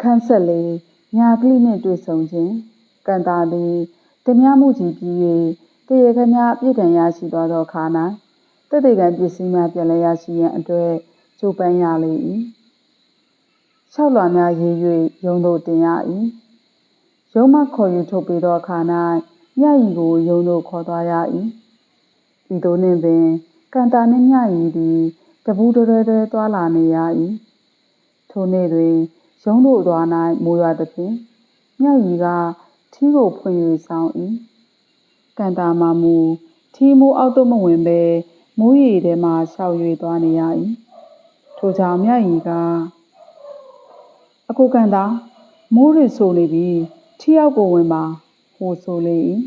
အခန်းဆက်လေးညာကလိနှင့်တွေ့ဆုံခြင်းကန်တာသည်တမမှုကြီးပြီး၍တရေခမအပြည့်တန်ရရှိသွားသောအခါ၌တသက်ကံပစ္စည်းများပြန်လည်ရရှိရန်အတွက်ကြိုးပမ်းရလေ၏၆လွာများရေး၍ရုံတို့တင်ရ၏ရုံမှခေါ်ယူထုတ်ပေးသောအခါ၌ညရီကိုရုံတို့ခေါ်သွားရ၏ဤသို့နှင့်ပင်ကန်တာနှင့်ညရီသည်တပူးတွဲတွဲသွားလာနေရ၏ထိုနေ့တွင် ရုံးတို့သွား၌မိုးရွာသဖြင့်မြတ်ရီကထီးကိုဖွင့်၍ဆောင်၏ကန်တာမမူထီးမိုးအောက်သို့မဝင်ဘဲမိုးရီထဲမှရှောက်၍သွားနေရ၏ထိုကြောင့်မြတ်ရီကအကိုကန်တာမိုးရီဆိုနေပြီထီးအောက်ကိုဝင်ပါဟိုဆိုလေ၏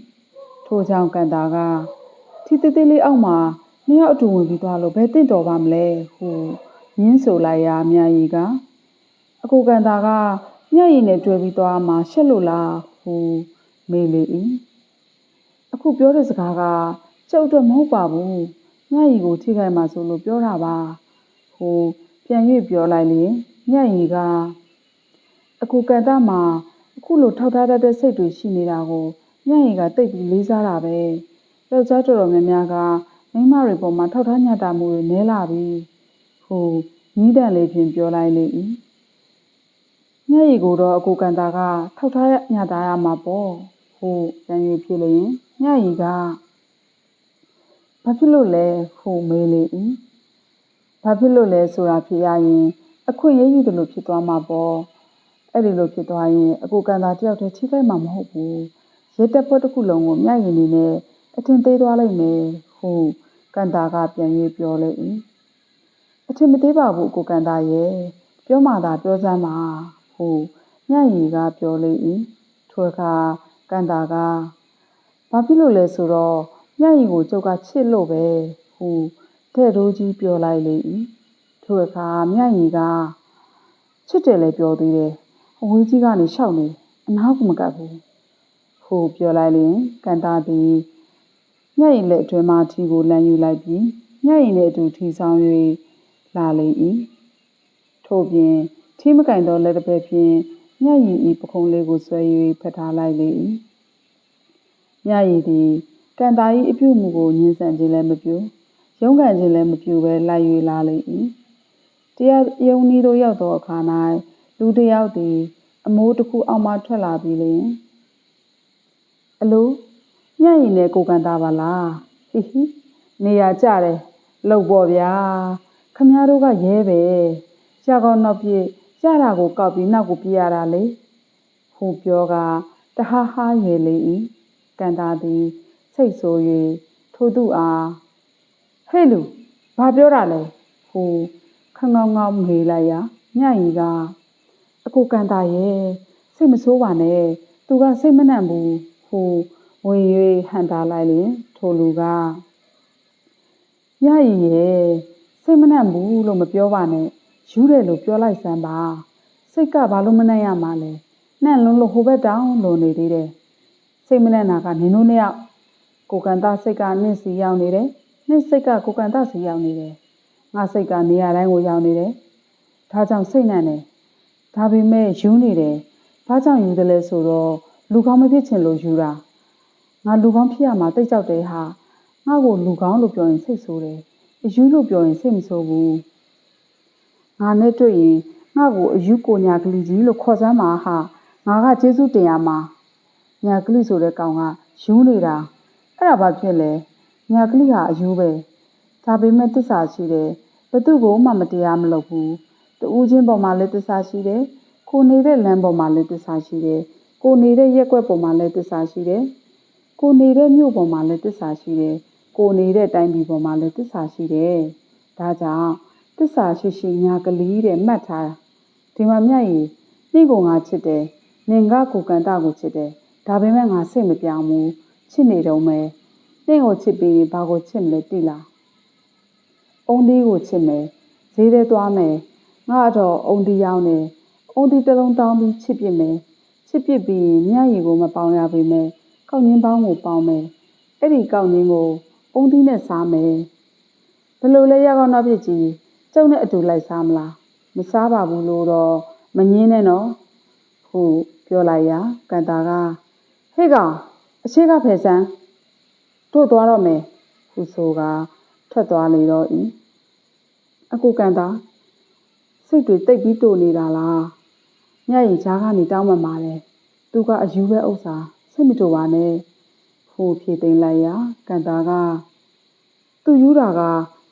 ထိုကြောင့်ကန်တာကထီးသေးသေးလေးအောက်မှာနှစ်ယောက်အတူဝင်ပြီးသွားလို့ဘယ်တင့်တော်ပါမလဲဟုညင်းဆိုလိုက်ရာမြတ်ရီက အကိုကန်တာကညရည်နဲ့တွေ့ပြီးသွားမှရှက်လို့လားဟူမေးလေ၏အခုပြောတဲ့စကားကကျုပ်အတွက်မဟုတ်ပါဘူးညရည်ကိုထိခိုက်မှဆိုလို့ပြောတာပါဟူပြန်၍ပြောလိုက်လေညရည်ကအကူကန်တာမှာအခုလိုထောက်ထားတတ်တဲ့စိတ်တွေရှိနေတာကိုညရည်ကတိတ်ပြီးလေးစားတာပဲယောက်ျားတော်တော်များများကမိန်းမတွေပေါ်မှာထောက်ထားညတာမှုတွေနဲလာပြီဟူညီးတန်လေးဖြင့်ပြောလိုက်လေ၏ ညရီကိုတော့အကိုကန်တာကထောက်ထားညတာရမှာပေါ့ဟိုပြန်၍ဖြစ်လျင်ညရီကဘာဖြစ်လို့လဲဟိုမေးလေ၏ဘာဖြစ်လို့လဲဆိုတာဖြစ်ရရင်အခွင့်အရေးယူတယ်လို့ဖြစ်သွားမှာပေါ့အဲ့ဒီလိုဖြစ်သွားရင်အကိုကန်တာတယောက်တည်းချိခိုက်မှာမဟုတ်ဘူးရဲတပ်ဖွဲ့တစ်ခုလုံးကိုမြရည်နေနဲ့အထင်သေးသွားလိမ့်မယ်ဟိုကန်တာကပြန်၍ပြောလေ၏အထင်မသေးပါဘူးအကိုကန်တာရဲ့ပြောမှသာပြောစမ်းပါ ဟုညရီကပြောလေ၏ထိုအခါကန်တာက ဘာဖြစ်လို့လဲဆိုတော့ညရီကို ကျုပ်က ချစ်လို့ပဲ ဟု တဲ့ရိုးကြီးပြောလိုက်လေ၏ထိုအခါ မြရီကချစ်တယ်လည်း ပြောသေးတယ် အဝေးကြီးကနေရှောက်နေ အနားကမကပ်ဘူး ဟုပြောလိုက်ရင်ကန်တာသည်ညရီလက်အတွင်းမှ ထီကိုလမ်းယူလိုက်ပြီးညရီနဲ့အတူ ထီဆောင်၍လာလေ၏ထို့ပြင် ထီးမကင်သောလက်တစ်ဖက်ဖြင့်မြရည်ဤပခုံးလေးကိုဆွဲ၍ဖက်ထားလိုက်လေ၏မြရည်သည်ကန်တာ၏အပြုမူကိုညှင်းဆန်ခြင်းလည်းမပြုရုံးကန်ခြင်းလည်းမပြုဘဲလိုက်၍လာလေ၏တရားယုံဤသို့ရောက်သောအခါ၌လူတစ်ယောက်သည် အမိုးတစ်ခုအောက်မှထွက်လာပြီးလျင်အလိုညရည်နဲ့ကိုကန်တာပါလားဟိဟိနေရာကြတယ်လှုပ်ပေါ်ဗျာခမည်းတော်ကရဲပဲရှာကောင်းနောက်ပြည့် ရတာကိုကောက်ပြီးနောက်ကိုပြေးရတာလေဟိုပြောကတဟားဟားရေလေ၏ကန်တာသည်စိတ်ဆိုး၍ထိုသူအားဟဲ့လူဘာပြောတာလဲဟိုခငောင်းငောင်းမေးလိုက်ရာညရီကအကိုကန်တာရဲ့စိတ်မဆိုးပါနဲ့သူကစိတ်မနှံ့ဘူးဟိုဝင်၍ဟန်တာလိုက်လင်ထိုလူကညရီရဲ့စိတ်မနှံ့ဘူးလို့မပြောပါနဲ့ ယူတယ်လို့ပြောလိုက်စမ်းပါစိတ်ကဘာလို့မနှံ့ရမှာလဲနှံ့လုံးလို့ဟိုဘက်တောင်လို့နေသေးတယ်စိတ်မနှံ့တာကနင်တို့နှစ်ယောက်ကိုကန်တာစိတ်ကနင့်စီရောက်နေတယ်နင့်စိတ်ကကိုကန်တာစီရောက်နေတယ်ငါစိတ်ကနေရာတိုင်းကိုရောက်နေတယ်ဒါကြောင့်စိတ်နှံ့တယ်ဒါပေမဲ့ယူနေတယ်ဘာကြောင့်ယူတယ်လဲဆိုတော့လူကောင်းမဖြစ်ချင်လို့ယူတာငါလူကောင်းဖြစ်ရမှာတိတ်ကြောက်တယ်ဟာငါ့ကိုလူကောင်းလို့ပြောရင်စိတ်ဆိုးတယ်အယူလို့ပြောရင်စိတ်မဆိုးဘူး ငါနဲ့တွေ့ရင်ငါ့ကိုအယူကိုညာကလေးကြီးလို့ခေါ်စမ်းပါဟာငါကကျေးဇူးတင်ရမှာညာကလေးဆိုတဲ့ကောင်ကယူနေတာအဲ့ဒါဘာဖြစ်လဲညာကလေးဟာအယူပဲဒါပေမဲ့တစ္ဆာရှိတယ်ဘသူ့ကိုမှမတရားမလုပ်ဘူးတူးချင်းပေါ်မှာလည်းတစ္ဆာရှိတယ်ကိုနေတဲ့လမ်းပေါ်မှာလည်းတစ္ဆာရှိတယ်ကိုနေတဲ့ရက်ွက်ပေါ်မှာလည်းတစ္ဆာရှိတယ်ကိုနေတဲ့မြို့ပေါ်မှာလည်းတစ္ဆာရှိတယ်ကိုနေတဲ့တိုင်းပြည်ပေါ်မှာလည်းတစ္ဆာရှိတယ်ဒါကြောင့် တစ္ဆာရှိရှိညာကလေးတဲ့မှတ်ထားတာဒီမှာမြတ်ကြီးနှိကိုငါချစ်တယ်နင်ကကိုကန်တာကိုချစ်တယ်ဒါပေမဲ့ငါစိတ်မပြောင်းဘူးချစ်နေတော့မယ်နှိကိုချစ်ပြီးဘာကိုချစ်မလဲသိလားအုံးသေးကိုချစ်မယ်ဈေးထဲသွားမယ်ငါတော့အုံးသေးရောက်နေအုံးသေးတစ်လုံးတောင်းပြီးချစ်ပြစ်မယ်ချစ်ပြစ်ပြီးမြတ်ကြီးကိုမပေါင်းရပေမဲ့ကောက်ငင်းပေါင်းကိုပေါင်းမယ်အဲ့ဒီကောက်ငင်းကိုအုံးသေးနဲ့စားမယ်ဘလို့လဲရောက်တော့ဖြစ်ကြီး ကျုံနဲ့အတူလိုက်စားမလားမစားပါဘူးလို့တော့မငင်းနဲ့နော်ဟုပြောလိုက်ရာကန်တာကဟေ့ကောင်အရှိကဖယ်ဆန်းတို့သွားတော့မယ်ဟုဆိုကထွက်သွားလေတော့ဤအကူကန်တာစိတ်တွေတိတ်ပြီးတိုနေတာလားညရင်ချားကနေတောင်းမှမှာတယ်သူကအယူပဲဥစ္စာစိတ်မတိုပါနဲ့ဟုဖြေသိမ်းလိုက်ရာကန်တာကသူယူတာက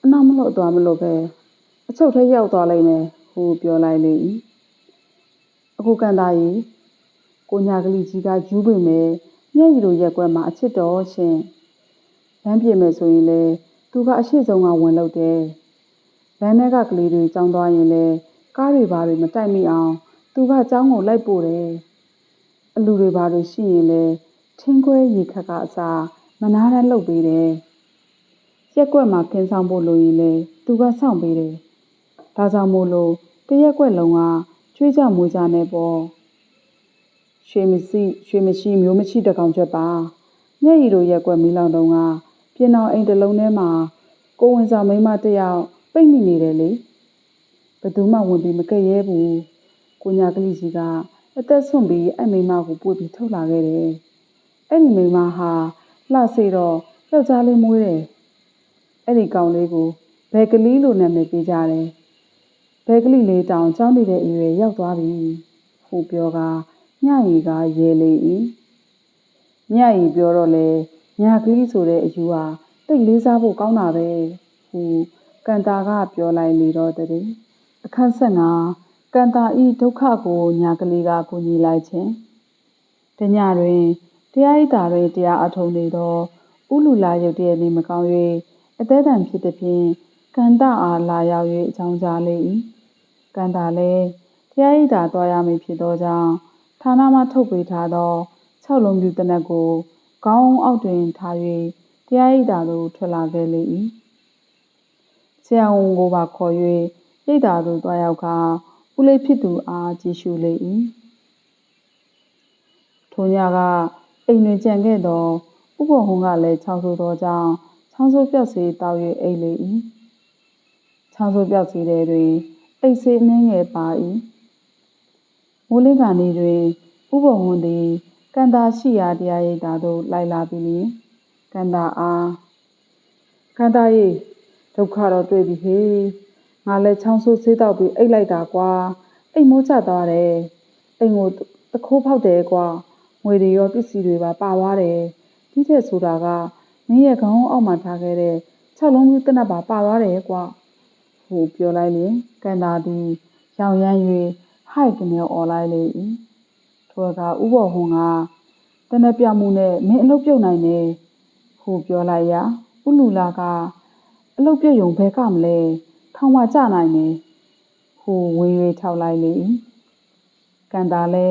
အနောက်မလို့သွားမလို့ပဲ အချုပ်ထဲရောက်သွားလိမ့်မယ်ဟုပြောလိုက်လေ၏အခုကန်သားကြီးကိုညာကလေးကြီးကယူပေမဲ့မျက်ရည်လိုရက်ကွက်မှာအချစ်တော်ရှင်လမ်းပြင်မယ်ဆိုရင်လေသူကအရှိဆုံးကဝင်လို့တယ်လမ်းထဲကကလေးတွေကြောင်းသွားရင်လေကားတွေဘာတွေမတိုက်မိအောင် သူကကြောင်းကိုလိုက်ပို့တယ်အလူတွေဘာတွေရှိရင်လေထင်းခွဲရေခက်ကအစာမနာတတ်လုပ်ပေးတယ်ရက်ကွက်မှာခင်းဆောင်ဖို့လိုရင်လေသူကစောင့်ပေးတယ် ဒါကြောင့်မို့လို့တရက်ကွက်လုံးကချွေးကြမွေးကြနေပေါ့ရွှေမရှိရွှေမရှိမျိုးမရှိတကောင်ချက်ပါမျက်ရည်တို့ရက်ကွက်မီးလောင်တုံးကပြင်တော်အိမ်တစ်လုံးထဲမှာကိုဝင်ဆောင်မိန်းမတစ်ယောက်ပိတ်မိနေတယ်လေဘယ်သူမှဝင်ပြီးမကဲ့ရဲဘူးကိုညာကလေးကြီးကအသက်ဆွန့်ပြီးအဲ့မိန်းမကိုပွေပြီးထုတ်လာခဲ့တယ်အဲ့ဒီမိန်းမဟာလှစေတော့ယောက်ျားလေးမွေးတယ်အဲ့ဒီကောင်လေးကိုဘယ်ကလေးလို့နာမည်ပေးကြတယ် ဘယ်ကလေးလေးတောင်ကြောင်းနေတဲ့အရွယ်ရောက်သွားပြီဟိုပြောကညရီကရဲလေ၏ညရီပြောတော့လေညာကလေးဆိုတဲ့အယူဟာတိတ်လေးစားဖို့ကောင်းတာပဲဟူကန်တာကပြောလိုက်လေတော့တည်းအခန်းဆက်ငါကန်တာဤဒုက္ခကိုညာကလေးကကိုညီလိုက်ခြင်းတညတွင်တရားဤတာတွင်တရားအထုံနေသောဥလူလာရုတ်တရက်နေမကောင်း၍အသေးတံဖြစ်သည်ဖြင့်ကန်တာအားလာရောက်၍အကြောင်းကြားလေ၏ ကန်တာလည်း တရားဤတာတွားရမည်ဖြစ်သောကြောင့် ဌာနမှထုတ်ပေးထားသော၆လုံးပြူတနက်ကို ခေါင်းအောက်တွင်ထား၍တရားဤတာသို့ ထွက်လာခဲ့လေ၏ဆရာဝန်ကိုပါခေါ်၍ရိတ်တာသို့တွားရောက်ကဦးလေးဖြစ်သူအား ကြည့်ရှုလေ၏ထိုညက အိမ်တွင်ကြံခဲ့သောဥပဟုံးကလည်း ချောင်းဆိုးသောကြောင့် ချောင်းဆိုးပြောက်စေတောက်၍အိတ်လေ၏ချောင်းဆိုးပြောက်စေတဲ့တွင် အိတ်စေအနှင်းငယ်ပါ၏မိုးလင်းကနေတွင်ဥပဟုံးသည်ကန်တာရှိရာတရားရိပ်သာသို့လိုက်လာပြီးလျင်ကန်တာအားကန်တာရေဒုက္ခတော့တွေ့ပြီဟေးငါလည်းချောင်းဆိုးဆေးတော့ပြီးအိတ်လိုက်တာကွာအိတ်မိုးချသွားတယ်အိမ်ကိုတခိုးဖောက်တယ်ကွာငွေတွေရောပစ္စည်းတွေပါပါသွားတယ်ဒီတဲ့ဆိုတာကမင်းရဲ့ခေါင်းအောက်မှာထားခဲ့တဲ့၆လုံးမျိုးတနပ်ပါပါသွားတယ်ကွာ ဟိုပြောလိုက်ရင်ကန်တာသည်ရောင်ရမ်း၍ဟိုက်ကနေអော်လိုက်လေ၏ထိုအခါဥဘော်ဟွန်ကတနက်ပြမှုနဲ့မင်းအလုပ်ပြုတ်နိုင်တယ်ဟိုပြောလိုက်ရာဥလူလာကအလုပ်ပြုတ်ယုံဘဲကမလဲထောင်မကြနိုင်တယ်ဟိုဝေး၍ထောက်လိုက်လေ၏ကန်တာလဲ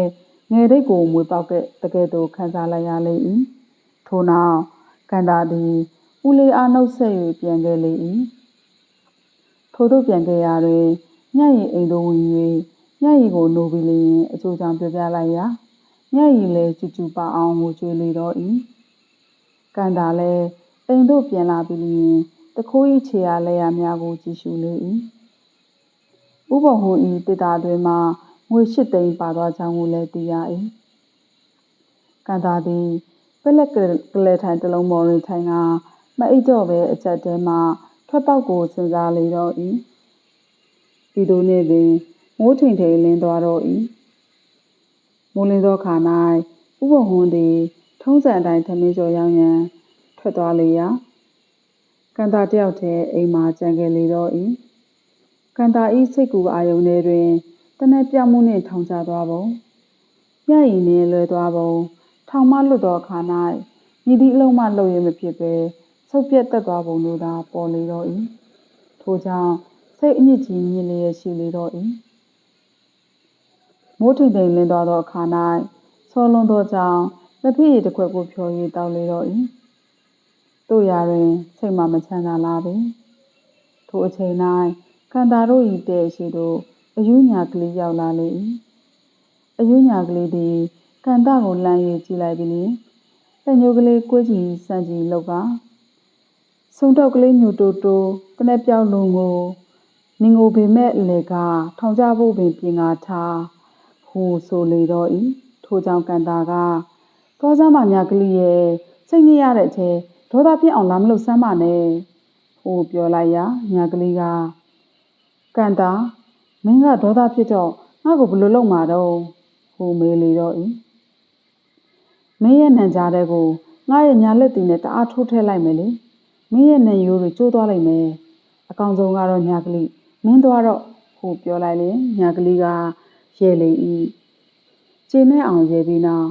ငယ်တိတ်ကိုမွေပေါက်ကတကယ်တော့ခံစားလိုက်ရလေ၏ထို့နောက်ကန်တာသည်ဦးလေးအားနှုတ်ဆက်၍ပြန်ခဲ့လေ၏ ထို့သို့ပြန်ခဲ့ရာတွင်ညရီအိမ်သို့ဝင်၍ညရီကိုနိုးပြီးလျင် အကျိုးကြောင့်ပြောပြလိုက်ရာညရီလည်း ကျူကျူပါအောင် ငိုကြွေးလေတော့၏ကန်တာလည်း အိမ်သို့ပြန်လာပြီးလျင်တခိုး၏ခြေအားလက်ရများကို ကြည့်ရှုလေ၏ဥပဟိုဤတေတာတွင်မှ ငွေ၈သိန်းပါသွားကြောင်းကိုလည်း သိရ၏ကန်တာသည် ပလက်ကလေးထိုင်တလုံးပေါ်တွင်ထိုင်ကမအိတ်တော့ပဲအချက်တဲမှ ထွက်ပေါက်ကိုစဉ်းစားလေတော့၏ဤသို့နှင့်ပင်မိုးထိန်ထိန်လင်းသွားတော့၏မိုးလင်းသောခါ၌ဥပဟွန်းသည် ထုံးစံအတိုင်းသမင်းကျော်ရောင်းရန်ထွက်သွားလေရာကန်တာတယောက်တည်းအိမ်မှာကြံခဲ့လေတော့၏ကန်တာဤစိတ်ကူအာယုန်ထဲတွင်တနက်ပြောင်းမှုနှင့်ထောင်ချသွားပုံညရင်နှင့်လွယ်သွားပုံထောင်မလွတ်သောအခါ၌မြည်သည့်အလုံးမှလှုပ်ရမဖြစ်ပဲ ဆုတ်ပြတ်တက်သွားပုံတို့သာပေါ်လေတော့၏ထို့ကြောင့်စိတ်အညစ်ကြီးမြင်လျက်ရှိလေတော့၏မိုးထိန်ထိန်လင်းသွားသောအခါ၌ဆောလွန်သောကြောင့်လက်ဖက်ရည်တစ်ခွက်ကိုဖြော်ရည်တောက်လေတော့၏တို့ရာတွင်စိတ်မှမချမ်းသာလာပေထိုအချိန်၌ခန္ဓာတို့၏တဲ့ရှိသို့အယူညာကလေးရောက်လာလေ၏အယူညာကလေးသည်ကန္တကိုလှမ်း၍ကြည့်လိုက်ပြီးလျှင်လက်ညှိုးကလေးကွေးကြည့်စမ်းကြည့်လောက်က ဆုံတော့ကလေးညိုတိုးတိုးတနက်ပြောက်လုံးကိုနင်ကိုပေမဲ့လေကထောင်ကြဖို့ပင်ပြင်ကားထားဟဟိုဆိုလေတော့ဤထိုကြောင့်ကန်တာကသွားစမ်းမညာကလေးရဲ့စိတ်ညစ်ရတဲ့အထဲဒေါသဖြစ်အောင်လာမလို့စမ်းပါနဲ့ဟိုပြောလိုက်ရာညာကလေးကကန်တာမင်းကဒေါသဖြစ်တော့ငါ့ကိုဘယ်လိုလုပ်မှာတော့ဟိုမေးလေတော့ဤမင်းရဲ့နံကြားတဲ့ကိုငါရဲ့ညာလက်တီနဲ့တအားထိုးထည့်လိုက်မယ်လေ မင်းရဲ့နံရိုးတွေကျိုးသွားလိုက်မယ်အကောင်ဆုံးကတော့ညာကလေးမင်းသွားတော့ဟိုပြောလိုက်လေညာကလေးကရဲလေဤခြေနဲ့အောင်ရဲပြီးနောက်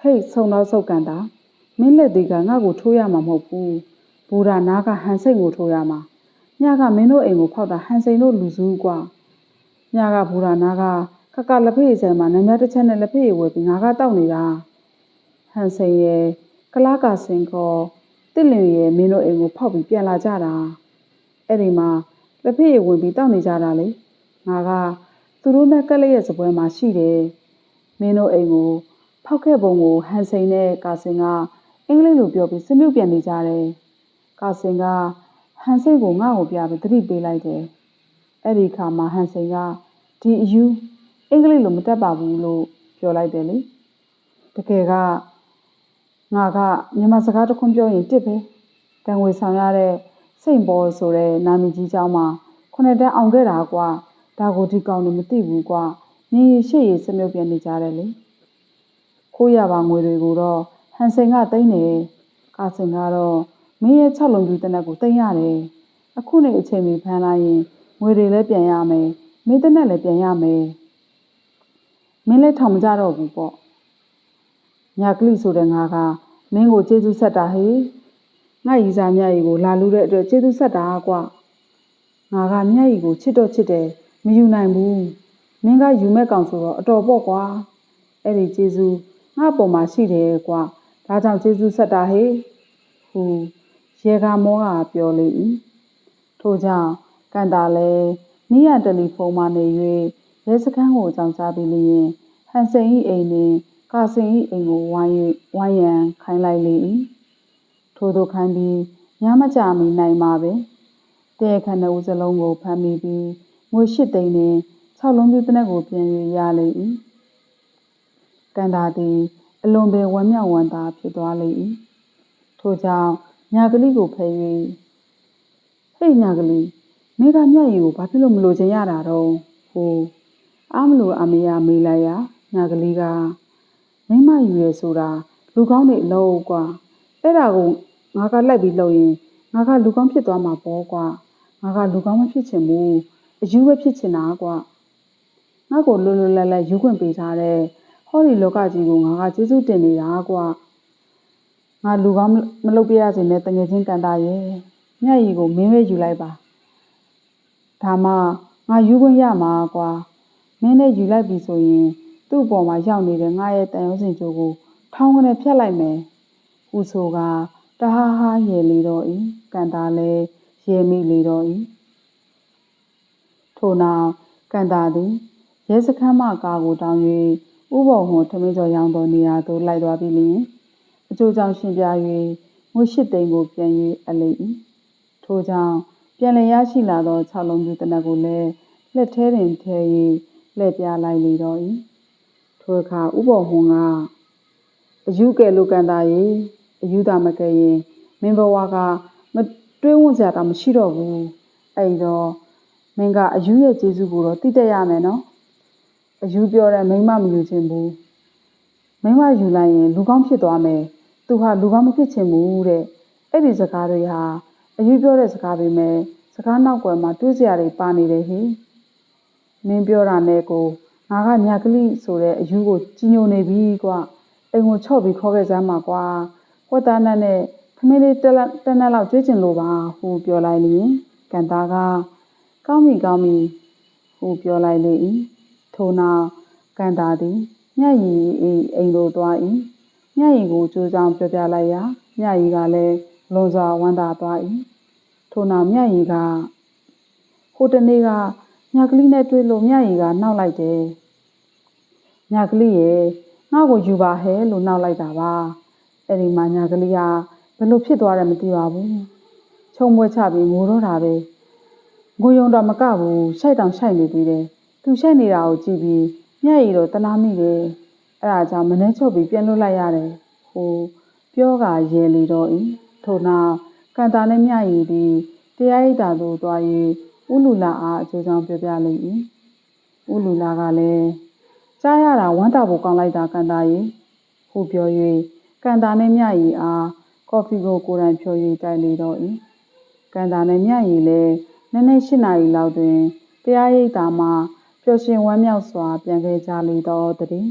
ဟေ့ဆုံတော့ဆုတ်ကန်တာမင်းလက်သေးကငါ့ကိုထိုးရမှာမဟုတ်ဘူးဘူရာနာကဟန်စိတ်ကိုထိုးရမှာညကမင်းတို့အိမ်ကိုဖောက်တာဟန်စိန်တို့လူစုกว่าညကဘူရာနာကခကလက်ဖေးဆယ်မှာနမ်းမြတစ်ချက်နဲ့လက်ဖေးဝယ်ပြီးငါကတောက်နေတာဟန်စိန်ရဲ့ကလာကစင်ခေါ် တစ်လင်ရဲ့မင်းတို့အိမ်ကိုဖောက်ပြီးပြန်လာကြတာအဲ့ဒီမှာလက်ဖေးဝင်ပြီးတောက်နေကြတာလေငါကသူတို့နဲ့ကက်လက်ရဲ့စပွဲမှာရှိတယ်မင်းတို့အိမ်ကိုဖောက်ခဲ့ပုံကိုဟန်စိန်နဲ့ကာစင်ကအင်္ဂလိပ်လိုပြောပြီးစမြုပ်ပြန်နေကြတယ်ကာစင်ကဟန်စိန်ကိုငါ့ကိုပြပြီးသတိပေးလိုက်တယ်အဲ့ဒီခါမှာဟန်စိန်ကဒီအယူအင်္ဂလိပ်လိုမတတ်ပါဘူးလို့ပြောလိုက်တယ်လေတကယ်က ငါကမြန်မာစကားတစ်ခွန်းပြောရင်တစ်ပဲတန်ငွေဆောင်ရတဲ့စိတ်ပေါ်ဆိုတဲ့နာမည်ကြီးเจ้าမှာခုနှစ်တန်းအောင်ခဲ့တာကွာဒါကိုဒီကောင်တွေမသိဘူးကွာနေရရှိရစမြုပ်ပြန်နေကြတယ်လေခိုးရပါငွေတွေကိုတော့ဟန်စိန်ကသိမ်းတယ်ကာစင်ကတော့မင်းရဲ့၆လုံးကြီးတနက်ကိုသိမ်းရတယ်အခုနေအချိန်မီဖမ်းလိုက်ရင်ငွေတွေလည်းပြန်ရမယ်မင်းတနက်လည်းပြန်ရမယ်မင်းလည်းထောင်မကြတော့ဘူးပေါ့ညာကလိဆိုတဲ့ငါက မင်းကိုကျေးဇူးဆက်တာဟေ့ငါရီစာမြတ်ရီကိုလာလူတဲ့အတွက်ကျေးဇူးဆက်တာကွာငါကမြတ်ရီကိုချစ်တော့ချစ်တယ်မယူနိုင်ဘူးမင်းကယူမဲ့ကောင်ဆိုတော့အတော်ပေါ့ကွာအဲ့ဒီကျေးဇူးငါပေါ်မှာရှိတယ်ကွာဒါကြောင့်ကျေးဇူးဆက်တာဟေ့ဟူရေကမောကပြောလေ၏ထို့ကြောင့်ကန်တာလဲနီးရတယ်လီဖုန်းမှနေ၍ရဲစခန်းကိုအကြောင်းကြားပြီးလျင်ဟန်စိန်၏အိမ်နှင့် ကာစင်၏အိမ်ကိုဝိုင်း၍ဝိုင်းရန်ခိုင်းလိုက်လေ၏ထို့သို့ခိုင်းပြီးညမကြမီနိုင်မှာပင်တဲ့ခဏဦးစလုံးကိုဖမ်းမိပြီးငွေ၈သိန်းနှင့်၆လုံးပြည့်တဲ့နက်ကိုပြန်၍ရလေ၏ကန်တာသည်အလွန်ပင်ဝမ်းမြောက်ဝမ်းသာဖြစ်သွားလေ၏ထို့ကြောင့်ညာကလေးကိုဖယ်၍ဟေ့ညာကလေးမိကမြတ်ရီကိုဘာဖြစ်လို့မလို့ချင်ရတာတော့ဟိုအားမလို့အမေရမေးလိုက်ရညာကလေးက မိမယူရဲဆိုတာ လူကောင်းတွေအလို့ကွာ အဲ့ဒါကို ငါကလိုက်ပြီးလုပ်ရင် ငါက လူကောင်းဖြစ်သွားမှာပေါ့ကွာငါက လူကောင်းမဖြစ်ချင်ဘူးအယူပဲ ဖြစ်ချင်တာကွာငါ့ကို လွတ်လွတ်လပ်လပ်ယူခွင့်ပေးထားတဲ့ ဟောဒီလောကကြီးကို ငါက ကျေးဇူးတင်နေတာကွာငါ လူကောင်းမလုပ်ပြရစေနဲ့တငယ်ချင်း ကန်တာရဲ့မြတ်ရီကို မင်းပဲယူလိုက်ပါ ဒါမှ ငါယူခွင့်ရမှာကွာ မင်းနဲ့ယူလိုက်ပြီဆိုရင် သူ့ပေါ်မှာရောက်နေတဲ့ငါရဲ့တန်ရုံးစင်ကြိုးကိုထောင်းကနေဖြတ်လိုက်မယ်။ဦးဆိုကတဟားဟားရေလေတော့ဤကန်တာလဲရေမိလေတော့ဤထို့နောက်ကန်တာသည်ရဲစခန်းမှကားကိုတောင်း၍ဥပုံဟွန်ထမင်းကျော်ရောင်းတော်နေရာသို့လိုက်သွားပြီးလျင်အကျိုးကြောင့်ရှင်းပြ၍ငွေရှစ်သိန်းကိုပြန်၍အလိမ့်၏ထို့ကြောင့်ပြန်လည်ရရှိလာသော၆လုံးပြတနက်ကိုလည်းလက်ထဲတွင်ထဲ၍လှည့်ပြလိုက်လေတော့၏ ထိုအခါဥပ္ပေါ်ဟွန်ကအယူကဲလူကန်သားရေအယူသာမကဲရင်မင်းဘဝကမတွေးဝစရာတော့မရှိတော့ဘူးအဲ့တော့မင်းကအယူရဲ့ကျေးဇူးကိုတော့သိတတ်ရမယ်နော်အယူပြောတဲ့မိမမယူချင်ဘူးမိမယူလိုက်ရင်လူကောင်းဖြစ်သွားမယ်သူဟာလူကောင်းမဖြစ်ချင်ဘူးတဲ့အဲ့ဒီစကားတွေဟာအယူပြောတဲ့စကားပဲမယ်စကားနောက်ွယ်မှာတွေးစရာတွေပါနေတယ်ဟိမင်းပြောတာနဲ့ကို ငါကညာကလိဆိုတဲ့အယူကိုကြီးညိုနေပြီကွာအိမ်ကိုချော့ပြီးခေါ်ခဲ့စမ်းပါကွာဝက်သားနဲ့နဲ့ခမင်းလေးတက်လက်တက်နဲ့လောက်ကျွေးကျင်လို့ပါဟူပြောလိုက်လျင်ကန်သားကကောင်းပြီကောင်းပြီဟူပြောလိုက်လေ၏ထို့နောက်ကန်သားသည်မြတ်ရီအိမ်သို့သွား၏မြတ်ရီကိုကြိုးကြောင်ပြောပြလိုက်ရာမြတ်ရီကလည်းလွန်စွာဝမ်းသာသွား၏ထို့နောက်မြတ်ရီကဟိုတနေ့က ညကလေးနဲ့တွေ့လို့မြရီကနှောက်လိုက်တယ်ညကလေးရဲ့ငါ့ကိုယူပါဟဲ့လို့နှောက်လိုက်တာပါအဲ့ဒီမှာညကလေးကဘယ်လိုဖြစ်သွားတယ်မသိပါဘူးခြုံမွေးချပြီးငိုတော့တာပဲငိုယုံတော့မကဘူးရှိုက်တောင်ရှိုက်နေသေးတယ်သူရှိုက်နေတာကိုကြည့်ပြီးမြတ်ရည်တော့တလားမိတယ်အဲ့ဒါကြောင့်မနှဲချုပ်ပြီးပြန်လွတ်လိုက်ရတယ်ဟိုပြောကရဲလေတော့ဤထို့နောက်ကန်တာနဲ့မြတ်ရည်သည်တရားရိပ်သာသို့သွား၍ ဥလူလာအားအကျိုးကြောင့်ပြောပြလိမ့်၏ဥလူလာကလည်းကြားရတာဝမ်းသာဖို့ကောင်းလိုက်တာကန်တာရေဟုပြော၍ကန်တာနဲ့မြတ်ရည်အားကော်ဖီကိုကိုယ်တိုင်ဖြော်၍တိုက်လေတော့၏ကန်တာနဲ့မြတ်ရည်လည်းနည်းနည်း၈နာရီလောက်တွင်တရားရိပ်သာမှပျော်ရွှင်ဝမ်းမြောက်စွာပြန်ခဲ့ကြလေတော့တည်း